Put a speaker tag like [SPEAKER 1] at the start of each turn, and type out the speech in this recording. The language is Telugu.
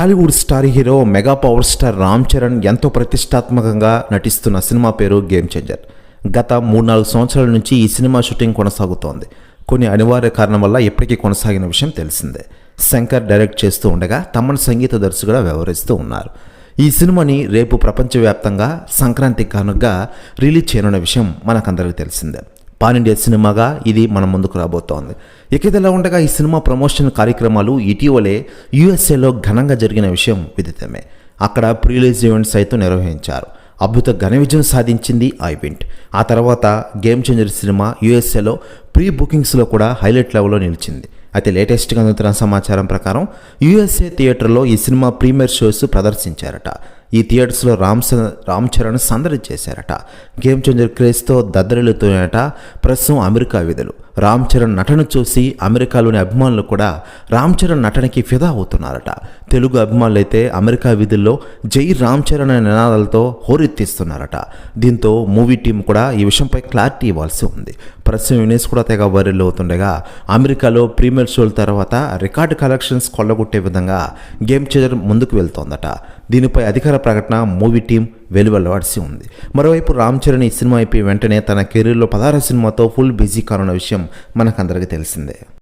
[SPEAKER 1] Tollywood star hero mega power star Ram Charan ఎంతో ప్రతిష్టాత్మకంగా నటిస్తున్న సినిమా పేరు గేమ్ చేంజర్ గత మూడు నాలుగు సంవత్సరాల నుంచి ఈ సినిమా షూటింగ్ కొనసాగుతోంది. కొన్ని అనివార్య కారణం వల్ల ఇప్పటికీ కొనసాగిన విషయం తెలిసిందే. శంకర్ డైరెక్ట్ చేస్తూ ఉండగా తమన్ సంగీత దర్శకుగా వ్యవహరిస్తూ ఉన్నారు. ఈ సినిమాని రేపు ప్రపంచవ్యాప్తంగా సంక్రాంతి కానుకగా రిలీజ్ చేయనున్న విషయం మనకందరికీ తెలిసిందే. పాన్ ఇండియా సినిమాగా ఇది మన ముందుకు రాబోతోంది. ఇక ఇదిలా ఉండగా ఈ సినిమా ప్రమోషన్ కార్యక్రమాలు ఇటీవలే యుఎస్ఏలో ఘనంగా జరిగిన విషయం విదితమే. అక్కడ ప్రీలీజ్ ఈవెంట్స్ సైతం నిర్వహించారు. అద్భుత ఘన విజయం సాధించింది ఆ ఈవెంట్ ఆ తర్వాత గేమ్ చేంజర్ సినిమా యుఎస్ఏలో ప్రీ బుకింగ్స్లో కూడా హైలైట్ లెవెల్లో నిలిచింది. అయితే లేటెస్ట్గా అందుతున్న సమాచారం ప్రకారం యుఎస్ఏ థియేటర్లో ఈ సినిమా ప్రీమియర్ షోస్ ప్రదర్శించారట. ఈ థియేటర్స్లో రామ్ రామ్ చరణ్ సందడి చేశారట. గేమ్ చేంజర్ క్రేజ్తో దద్దరిల్లుతున్నాయట ప్రస్తుతం అమెరికా విధులు. రామ్ చరణ్ నటన చూసి అమెరికాలోని అభిమానులు కూడా రామ్ చరణ్ నటనకి ఫిదా అవుతున్నారట. తెలుగు అభిమానులు అయితే అమెరికా విధుల్లో జై రామ్ చరణ్ అనే నినాదాలతో హోరెత్తిస్తున్నారట. దీంతో మూవీ టీం కూడా ఈ విషయంపై క్లారిటీ ఇవ్వాల్సి ఉంది. ప్రస్తుతం యూనిస్ కూడా తెగ వైరల్ అవుతుండగా అమెరికాలో ప్రీమియర్ షోల తర్వాత రికార్డు కలెక్షన్స్ కొల్లగొట్టే విధంగా గేమ్ చేంజర్ ముందుకు వెళ్తోందట. దీనిపై అధికార ప్రకటన మూవీ టీం వెలువెల్లవాల్సి ఉంది. మరోవైపు రామ్ చరణ్ ఈ సినిమా అయిపోయి వెంటనే తన కెరీర్లో పదహారు సినిమాతో ఫుల్ బిజీ కానున్న విషయం మనకందరికీ తెలిసిందే.